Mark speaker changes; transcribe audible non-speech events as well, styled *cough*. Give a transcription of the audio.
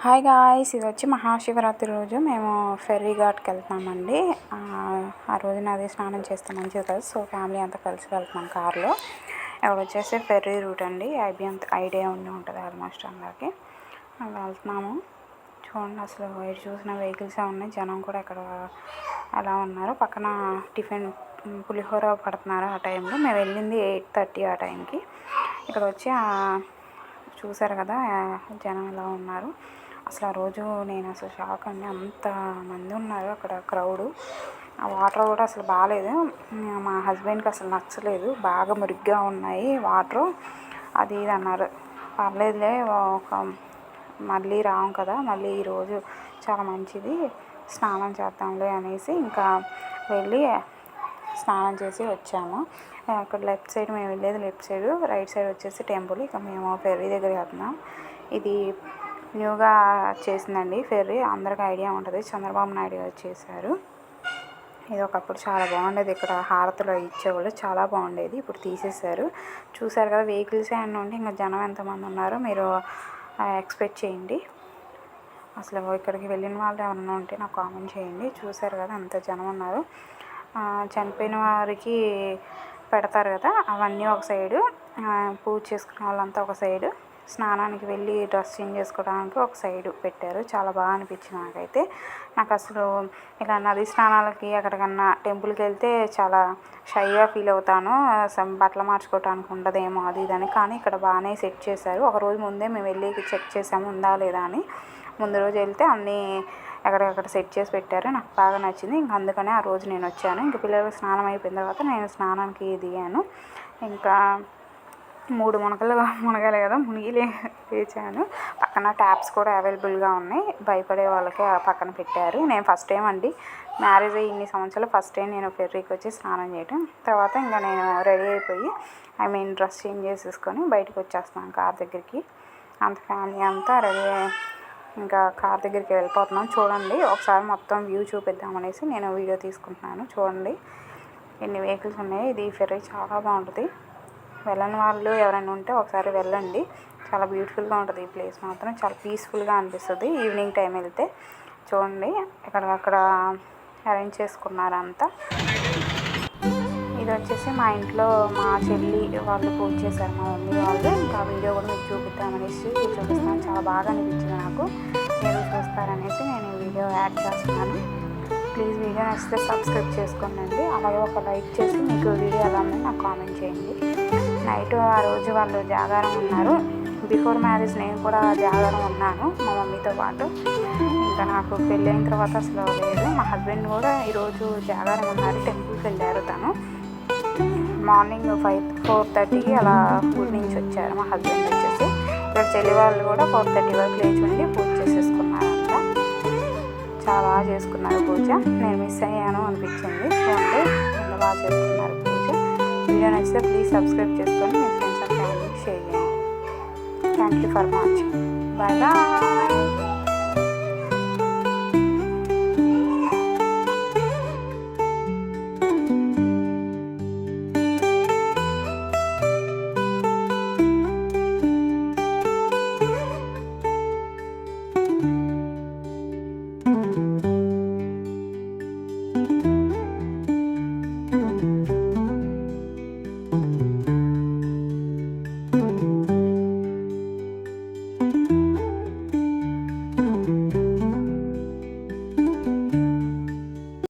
Speaker 1: Hi guys ఇది వచ్చి మహాశివరాత్రి రోజు. మేము ఫెర్రీ ఘాట్కి వెళ్తున్నామండి. ఆ, రోజు నది స్నానం చేస్తే మంచిది కదా సో ఫ్యామిలీ అంతా కలిసి వెళ్తున్నాం కార్లో. ఇక్కడ వచ్చేసి ఫెర్రీ రూట్ అండి. ఐబిఎం అంత ఐడియా ఉండి ఉంటుంది ఆల్మోస్ట్ అందరికి. వెళ్తున్నాము. చూడండి అసలు ఎటు చూసిన వెహికల్సే ఉన్నాయి. జనం కూడా ఇక్కడ అలా ఉన్నారు. పక్కన టిఫిన్ పులిహోర పడుతున్నారు ఆ టైంలో. మేము వెళ్ళింది ఎయిట్ థర్టీ ఆ టైంకి. ఇక్కడ వచ్చి చూసారు కదా జనం ఎలా ఉన్నారు. అసలు ఆ రోజు నేను అసలు షాక్ అండి. అంత మంది ఉన్నారు అక్కడ క్రౌడ్. ఆ వాటర్ కూడా అసలు బాగాలేదు. మా హస్బెండ్కి అసలు నచ్చలేదు. బాగా మురిగ్గా ఉన్నాయి వాటర్. అది ఇది అన్నారు. పర్లేదులే ఒక మళ్ళీ రాము కదా మళ్ళీ ఈరోజు చాలా మంచిది స్నానం చేద్దాంలే అనేసి ఇంకా వెళ్ళి స్నానం చేసి వచ్చాము. అక్కడ లెఫ్ట్ సైడ్ మేము వెళ్ళేది లెఫ్ట్ సైడ్ రైట్ సైడ్ వచ్చేసి టెంపుల్. ఇక మేము ఫెర్రీ దగ్గర వెళ్తున్నాం. ఇది న్యూగా చేసిందండి ఫెర్రీ. అందరికి ఐడియా ఉంటుంది. చంద్రబాబు నాయుడు గారు చేశారు. ఇది ఒకప్పుడు చాలా బాగుండేది. ఇక్కడ హారతులు ఇచ్చేవాళ్ళు చాలా బాగుండేది. ఇప్పుడు తీసేశారు. చూసారు కదా వెహికల్స్ అండ్ ఉంటే ఇంకా జనం ఎంతమంది ఉన్నారో మీరు ఎక్స్పెక్ట్ చేయండి. అసలు ఇక్కడికి వెళ్ళిన వాళ్ళు ఎవరన్నా ఉంటే నాకు కామెంట్ చేయండి. చూసారు కదా అంత జనం ఉన్నారు. చనిపోయిన వారికి పెడతారు కదా అవన్నీ ఒక సైడు. పూజ చేసుకునే వాళ్ళంతా ఒక సైడు. స్నానానికి వెళ్ళి డ్రెస్ చేంజ్ చేసుకోవడానికి ఒక సైడ్ పెట్టారు. చాలా బాగా అనిపించింది నాకైతే. నాకు అసలు ఇలా నది స్నానాలకి ఎక్కడికన్నా టెంపుల్కి వెళ్తే చాలా షైగా ఫీల్ అవుతాను. అసలు బట్టలు మార్చుకోవడానికి ఉండదేమో అది ఇది అని. కానీ ఇక్కడ బాగానే సెట్ చేశారు. ఒక రోజు ముందే మేము వెళ్ళి చెక్ చేసాము ఉందా లేదా అని. ముందు రోజు వెళ్తే అన్నీ ఎక్కడెక్కడ సెట్ చేసి పెట్టారు. నాకు బాగా నచ్చింది. ఇంక అందుకనే ఆ రోజు నేను వచ్చాను. ఇంక పిల్లలకు స్నానం అయిపోయిన తర్వాత నేను స్నానానికి దిగాను. ఇంకా మూడు మునకలు *laughs* మునగాలి కదా మునిగి లే లేచాను. పక్కన ట్యాప్స్ కూడా అవైలబుల్గా ఉన్నాయి. భయపడే వాళ్ళకి ఆ పక్కన పెట్టారు. నేను ఫస్ట్ టైం అండి. మ్యారేజ్ అయ్యి ఇన్ని సంవత్సరాలు ఫస్ట్ టైం నేను ఫెర్రీకి వచ్చి స్నానం చేయటం. తర్వాత ఇంకా నేను రెడీ అయిపోయి ఐ మీన్ డ్రెస్ చేంజ్ చేసేసుకొని బయటకు వచ్చేస్తున్నాను కార్ దగ్గరికి. అంత ఫ్యామిలీ అంతా రెడీ ఇంకా కార్ దగ్గరికి వెళ్ళిపోతున్నాం. చూడండి ఒకసారి మొత్తం వ్యూ చూపిద్దామనేసి నేను వీడియో తీసుకుంటున్నాను. చూడండి ఎన్ని వెహికల్స్ ఉన్నాయి. ఇది ఫెర్రీ చాలా బాగుంటుంది. వెళ్ళని వాళ్ళు ఎవరైనా ఉంటే ఒకసారి వెళ్ళండి. చాలా బ్యూటిఫుల్గా ఉంటుంది ఈ ప్లేస్ మాత్రం. చాలా పీస్ఫుల్గా అనిపిస్తుంది. ఈవినింగ్ టైం వెళ్తే చూడండి. ఎక్కడికక్కడ అరేంజ్ చేసుకున్నారు అంతా ఇది వచ్చేసి మా ఇంట్లో మా చెల్లి వాళ్ళు పూజ చేశారు. మా మమ్మీ వాళ్ళు. ఇంకా వీడియో కూడా మీకు చూపిద్దామనేసి చూపిస్తాను. చాలా బాగా అనిపించింది నాకు. మీరు చూస్తారనేసి నేను వీడియో యాడ్ చేస్తున్నాను. ప్లీజ్ వీడియో నచ్చితే సబ్స్క్రైబ్ చేసుకోండి అలాగే ఒక లైక్ చేసి మీకు వీడియో ఎలా ఉందో నాకు కామెంట్ చేయండి. నైట్ ఆ రోజు వాళ్ళు జాగారం ఉన్నారు. బిఫోర్ మ్యారేజ్ నేను కూడా జాగారం ఉన్నాను మా మమ్మీతో పాటు. ఇంకా నాకు పెళ్ళి అయిన తర్వాత అసలు లేదు. మా హస్బెండ్ కూడా ఈరోజు జాగారం ఉన్నారు టెంపుల్కి వెళ్ళారు తను. మార్నింగ్ ఫైవ్ ఫోర్ థర్టీకి అలా ఊరి నుంచి వచ్చారు మా హస్బెండ్ వచ్చేసి. ఇక్కడ చెల్లి వాళ్ళు కూడా ఫోర్ థర్టీ వరకు లేచి ఉండి పూజ చేసేసుకున్నారంట చాలా బాగా చేసుకున్నారు పూజ. నేను మిస్ అయ్యాను అనిపించింది. చూడండి బాగా చేసుకున్నారు పూజ. వీడియో నచ్చితే ప్లీజ్ సబ్స్క్రైబ్ చేసుకొని మీ ఫ్రెండ్స్ అండ్ ఫ్యామిలీకి షేర్ చేయండి. Thank you for watching bye bye